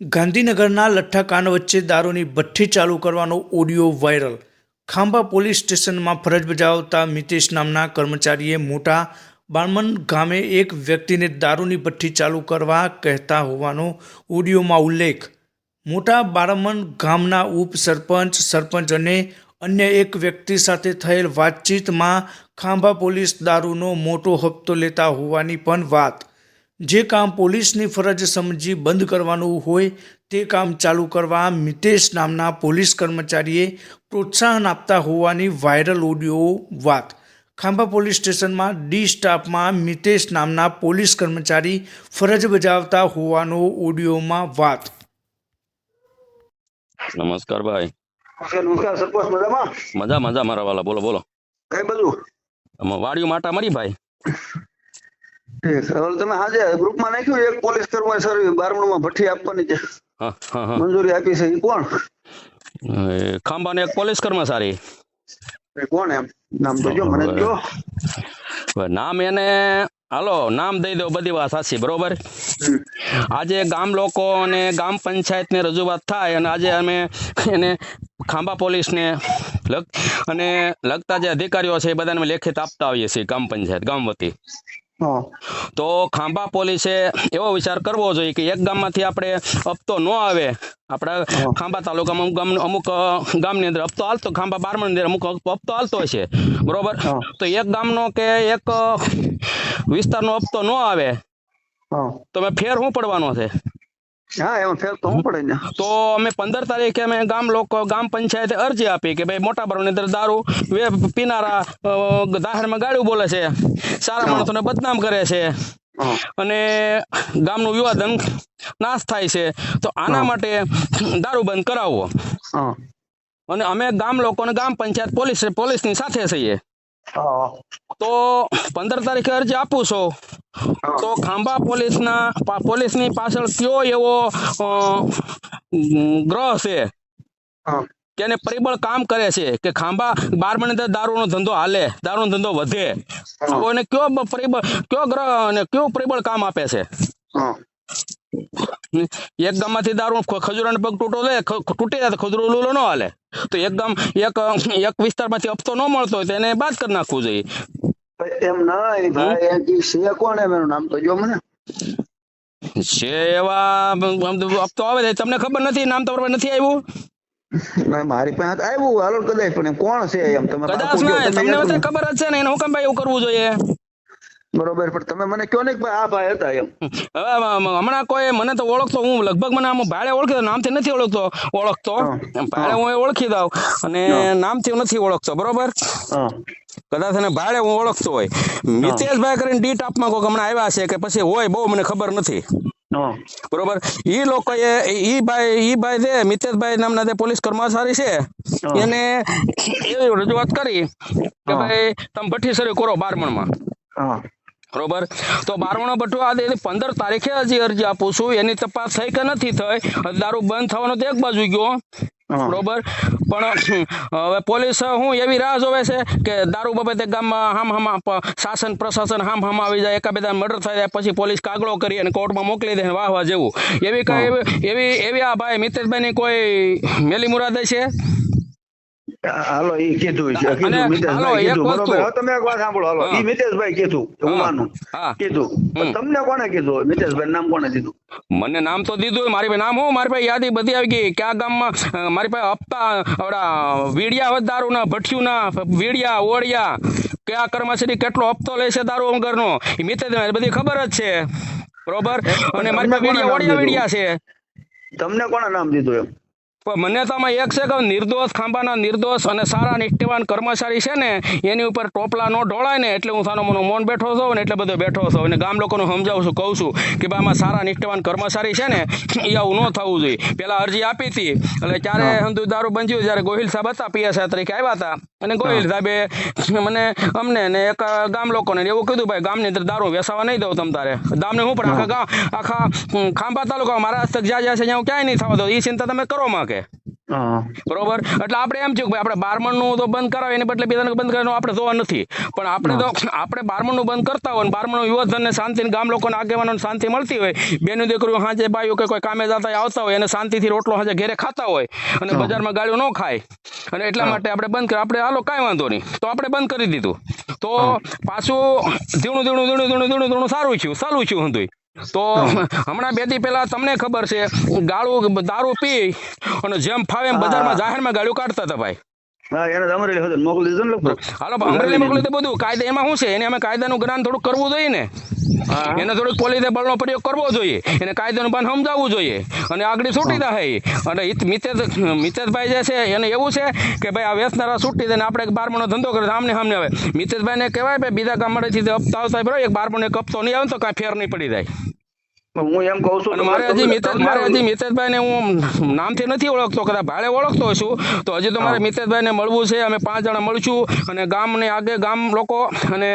ગાંધીનગરના લઠ્ઠાકાંડ વચ્ચે દારૂની ભઠ્ઠી ચાલુ કરવાનો ઓડિયો વાયરલ. ખાંભા પોલીસ સ્ટેશનમાં ફરજ બજાવતા મિતેશ નામના કર્મચારીએ મોટા બાણમન ગામે એક વ્યક્તિને દારૂની ભઠ્ઠી ચાલુ કરવા કહેતા હોવાનો ઓડિયોમાં ઉલ્લેખ. મોટા બારમન ગામના ઉપસરપંચ સરપંચ અને અન્ય એક વ્યક્તિ સાથે થયેલ વાતચીતમાં ખાંભા પોલીસ દારૂનો મોટો હપ્તો લેતા હોવાની પણ વાત. જે કામ પોલીસની ફરજ સમજી બંધ કરવાનું હોય તે કામ ચાલુ કરવા મિતેશ નામના પોલીસ કર્મચારીએ પ્રોત્સાહન આપતા હોવાની વાયરલ ઓડિયો વાત. ખાંભા પોલીસ સ્ટેશનમાં ડી સ્ટાફમાં મિતેશ નામના પોલીસ કર્મચારી ફરજ બજાવતા હોવાનો ઓડિયોમાં વાત. નમસ્કાર ભાઈ. નમસ્કાર સરપંચ મજામાં? મજા મજા મારા વાલા. બોલો બોલો. કઈ બધું? વાડીઓ માટા મારી ભાઈ. તમે આજે ગ્રુપમાં નાખ્યું એક પોલીસ કર્મચારી બારમણમાં ભઠ્ઠી આપવાની છે. મંજૂરી આપી છે એ કોણ? એ એક પોલીસ કર્મચારી. કોણ એમ? નામ તો જો મને જો નામ એને હાલો નામ દઈ દો બધી વાત સાચી બરોબર? આજે ગામ લોકો અને ગામ પંચાયતને રજૂઆત થાય અને આજે અમે એને ખાંભા પોલીસને લગ અને લગતા જે અધિકારીઓ છે એ બધાને લેખિત આપતા આવીએ છીએ ગામ પંચાયત ગામ વતી. તો? ખાંભા પોલીસે એવો વિચાર કરવો જોઈએ કે એક ગામમાંથી આપણે હપ્તો ન આવે. આપણા ખાંભા તાલુકામાં અમુક ગામ અમુક ગામની અંદર હપ્તો હાલતો ખાંભા બારમણ અંદર અમુક હપ્તો હાલતો હશે. બરોબર? તો એક ગામનો કે એક વિસ્તારનો હપ્તો ન આવે. તો મેં ફેર શું પડવાનો છે? હા એમાં ફેર તો હું પડે ને. તો અમે પંદર તારીખે અમે ગામ લોકો ગામ પંચાયતે અરજી આપી કે ભાઈ મોટા બરોની અંદર દારૂ પીનારા અ, જાહેરમાં ગાળું બોલે છે. સારા માણસોને બદનામ કરે છે. અને ગામનું વિવાદન નાશ થાય છે. તો આના માટે દારૂ બંધ કરાવવો અને અમે ગામ લોકોને ગામ પંચાયત પોલીસ પોલીસની સાથે છીએ. તો પંદર તારીખે અરજી આપું છું. તો ખાંભા પોલીસના પોલીસની પાછળ કયો એવો ગ્રહ છે? તેને પરિબળ કામ કરે છે કે ખાંભા બાર મહિને અંદર દારૂનો ધંધો હાલે દારૂનો ધંધો વધે. તો એને કયો પરિબળ કયો ગ્રહ અને કયો પરિબળ કામ આપે છે? એક ગામમાંથી દારૂ ખજૂરાનો પગ તૂટો લે તૂટી જાય ખજૂરો લૂલો ન હાલે. તો એક ગામ એક એક વિસ્તારમાંથી હપ્તો ન મળતો હોય તો એને બાદ કરી નાખવું જોઈએ. એમ નહીં ભાઈ એ ઈ છે કોણ એમ એનું નામ તો જો મને. છે એવા આમ તો આવે તમને ખબર નથી નામ તો પાસે નથી આવ્યું? મારી પાસે આવ્યું હાલો કદાચ પણ કોણ છે એમ? તમે કદાચ તમને. ખબર જ છે ને એને હું કેમ ભાઈ એવું કરવું જોઈએ. બરોબર પણ તમે મને કયો ને કે ભાઈ આ ભાઈ હતા એમ. હવે હમણાં કોઈ મને તો ઓળખતો હું લગભગ મને આમ ભાડે ઓળખી નામથી નથી ઓળખતો ઓળખતો. ભાડે હું ઓળખી દઉં અને હા. નામથી નથી ઓળખતો બરોબર? કદાચ એને ભાડે હું ઓળખતો હોય. મિતેશભાઈ કરીને ડી ટાપમાં કોઈક હમણાં આવ્યા છે કે પછી હોય બહુ મને ખબર નથી. બરોબર? ઈ લોકોએ ઈ ભાઈ ઈ ભાઈ છે મિતેશભાઈ નામના જે પોલીસ કર્મચારી છે એને એવી રજૂઆત કરી કે ભાઈ તમે ભઠ્ઠી શરૂ કરો બારમણમાં. હા. બરોબર? તો બારમણો ભટ્ટો આ પંદર તારીખે હજી અરજી આપું છું. એની તપાસ થઈ કે નથી થઈ? દારૂ બંધ થવાનો તો એક બાજુ ગયો. બરોબર? પણ હવે પોલીસ હું એવી રાહ જોવે છે કે દારૂ બાબતે ગામમાં હામ હામ શાસન પ્રશાસન હામ હામ આવી જાય એકા બધા મર્ડર થઈ જાય પછી પોલીસ કાગળો કરી અને કોર્ટમાં મોકલી દે વાહ વાહ જેવું. એવી કઈ એવી એવી એવી આ ભાઈ મિતેશભાઈની કોઈ મેલી મુરાદે છે? હાલો એ કીધું કીધું મિતેશભાઈ કીધું. બરોબર હવે તમે એક વાત સાંભળો. હાલો એ મિતેશભાઈ કીધું હું માનું. કીધું તમને કોને કીધું? મિતેશભાઈ નામ કોને દીધું? મને નામ તો દીધું મારી પાસે નામ હું મારી પાસે યાદી બધી આવી ગઈ. કયા ગામમાં? મારી પાસે હપ્તા આવડા વીડિયા દારૂના ભઠ્ઠીના વીડિયા ઓળિયા. કયા કર્મચારી કેટલો હપ્તો લે છે દારૂ વગરનો એ મિત્ર બધી ખબર જ છે. બરોબર? અને મારી પાસે વીડિયા ઓળિયા વીડિયા છે. તમને કોણે નામ દીધું એમ? પણ મને તો આમાં એક છે કે નિર્દોષ ખાંભાના નિર્દોષ અને સારા નિષ્ઠેવાન કર્મચારી છે ને એની ઉપર ટોપલા ન ઢોળાય ને એટલે હું સાનો મનો મૌન બેઠો છું ને એટલે બધો બેઠો છું. અને ગામ લોકોને સમજાવું છું કહું છું કે ભાઈ આમાં સારા નિષ્ઠેવાન કર્મચારી છે ને એ આવું ન થવું જોઈએ. પહેલાં અરજી આપી હતી એટલે ત્યારે સમજુ દારૂ બંધ્યું જ્યારે ગોહિલ સાહેબ હતા પીએસઆઈ તરીકે આવ્યા હતા. અને ગોહિલ સાહેબે મને અમને ને એક ગામ લોકોને એવું કીધું ભાઈ ગામની અંદર દારૂ વેસાવા નહીં દઉં તમ તારે. ગામને હું પણ આખા ગામ આખા ખાંભા તાલુકા મારા હસ્તક જ્યાં જ્યાં છે ત્યાં હું ક્યાંય નહીં થવા દઉં. એ ચિંતા તમે કરો માં કે હા બરોબર? એટલે આપણે એમ છે કે આપણે બારમણનું તો બંધ કરાવે એને બદલે બીજાને બંધ કરવાનું આપણે જોવા નથી. પણ આપણે તો આપણે બારમણનું બંધ કરતા હોય ને બારમણનું યુવધનને શાંતિ ગામ લોકોને આગેવાનોને શાંતિ મળતી હોય બેનું દીકરીઓ હાજે બાઈઓ કે કોઈ કામે જતા આવતા હોય એને શાંતિથી રોટલો હાજે ઘેરે ખાતા હોય અને બજારમાં ગાળ્યો ન ખાય. અને એટલા માટે આપણે બંધ કરી આપણે હાલો કાંઈ વાંધો નહીં. તો આપણે બંધ કરી દીધું. તો પાછું ધીણું ધીણું ધીણું ધીણું ધીણું ધીણું સારું થયું સારું થયું હતું તો હમણાં બે દી પહેલા તમને ખબર છે ગાળું દારૂ પી અને જેમ ફાવે એમ બજારમાં જાહેરમાં ગાળું કાઢતા હતા ભાઈ. હાલો અમરેલી મોકલી તો બધું. કાયદા એમાં શું છે? એને અમે કાયદાનું જ્ઞાન થોડુંક કરવું જોઈએ ને. એને થોડુંક પોલીસે બળનો પ્રયોગ કરવો જોઈએ. એને કાયદાનું ભાન સમજાવવું જોઈએ. અને આગળ છૂટી થાય અને મિતેશ જે છે એને એવું છે કે ભાઈ આ વેચનારા છૂટી દે ને આપણે એક બારમણનો ધંધો કરે સામને સામને આવે મિતેશભાઈને કહેવાય ભાઈ બીજા ગામડેથી તે હપ્તા આવતા હોય બરાબર એક બારમણનો એક હપ્તો નહીં આવે તો કાંઈ ફેર નહીં પડી જાય. હું એમ કહું છું મારે હજી મિતેશ મારે હજી મિતેશભાઈને હું નામથી નથી ઓળખતો કદાચ ભાડે ઓળખતો છું તો હજી તો મારે. મિતેશભાઈને મળવું છે અમે પાંચ જણા મળશું અને ગામને આગે ગામ લોકો અને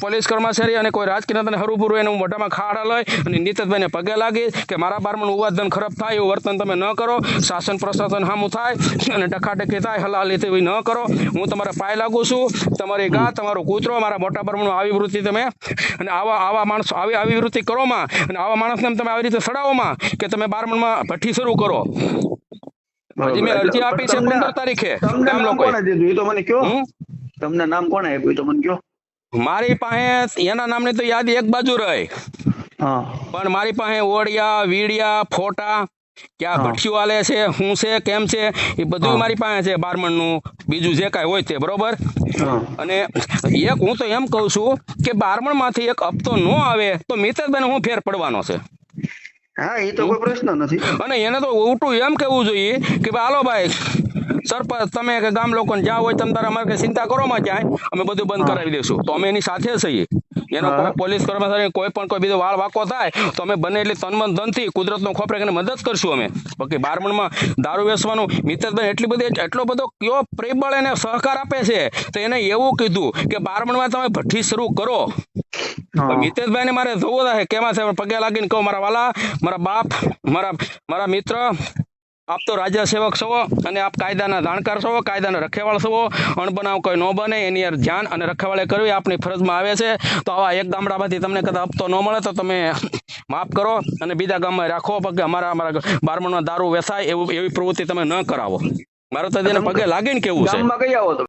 પોલીસ કર્મચારી અને કોઈ રાજકીય નેતાને હરુભરું એને હું મોઢામાં ખાડા લઈ અને નીતેશભાઈને પગે લાગી કે મારા બારમણ ઉવાદન ખરાબ થાય એવું વર્તન તમે ન કરો શાસન પ્રશાસન હામું થાય અને ડખાડખી થાય હલાલી તેવી ન કરો હું તમારા પાય લાગુ છું તમારી ગા તમારો કૂતરો મારા મોટા બારમણનું આવી વૃત્તિ તમે અને આવા આવા માણસો આવી આવી વૃત્તિ કરોમાં અને આવા માણસને તમે આવી રીતે સડાવોમાં કે તમે બારમણમાં ભઠ્ઠી શરૂ કરો. હજી મેં અરજી આપી છે પંદર 15 તારીખે એમ તો મને કયો. તમને નામ કોણે આપ્યું? તો મને કયો. મારી પાસે એના નામની તો યાદી એક બાજુ રહે. પણ મારી પાસે ઓડિયા વીડિયા ફોટા ક્યાં. ભઠ્ઠીઓ આલે છે શું છે કેમ છે એ બધું મારી પાસે છે બારમણનું. બીજું જે કાંઈ હોય તે બરોબર? અને એક હું તો એમ કહું છું કે બારમણમાંથી એક હપ્તો ન આવે તો મિતેશભાઈને હું ફેર પડવાનો છે. હા એ તો કોઈ પ્રશ્ન નથી. અને એને તો ઉલટું એમ કહેવું જોઈએ કે હાલો ભાઈ સરપંચ તમે કે ગામ લોકોને જ્યાં હોય તમે તારા અમારે ચિંતા કરો માં ક્યાંય અમે બધું બંધ કરાવી દઈશું તો અમે એની સાથે છીએ. એનો કોઈ પોલીસ કર્મચારી કોઈ પણ કોઈ બીજો વાળ વાકો થાય તો અમે બને એટલી તનમન ધનથી કુદરતનો ખોપરે એને મદદ કરશું અમે. બાકી બારમણમાં દારૂ વેચવાનું મિતેશભાઈ એટલી બધી એટલો બધો કયો પ્રબળ એને સહકાર આપે છે તો એને એવું કીધું કે બારમણમાં તમે ભઠ્ઠી શરૂ કરો. મિતેશભાઈ ને મારે જોવું થાય કેમાં છે પગે લાગીને કહું મારા વાલા મારા બાપ મારા મારા મિત્ર આપ તો રાજ્ય સેવક છો અને આપ કાયદાના જાણકાર છો, કાયદાના રખેવાળ છો. અણબનાવ કોઈ ન બને, એની યાર ધ્યાન અને રખેવાળે કરવી આપની ફરજમાં આવે છે. તો આવા એક ગામડામાંથી તમને કદાચ હપ્તો ન મળે તો તમે માફ કરો અને બીજા ગામમાં રાખો પગે અમારા અમારા બારમણમાં દારૂ વેસાય એવું એવી પ્રવૃત્તિ તમે ન કરાવો. મારો તો તેને પગે લાગીને કેવું છે?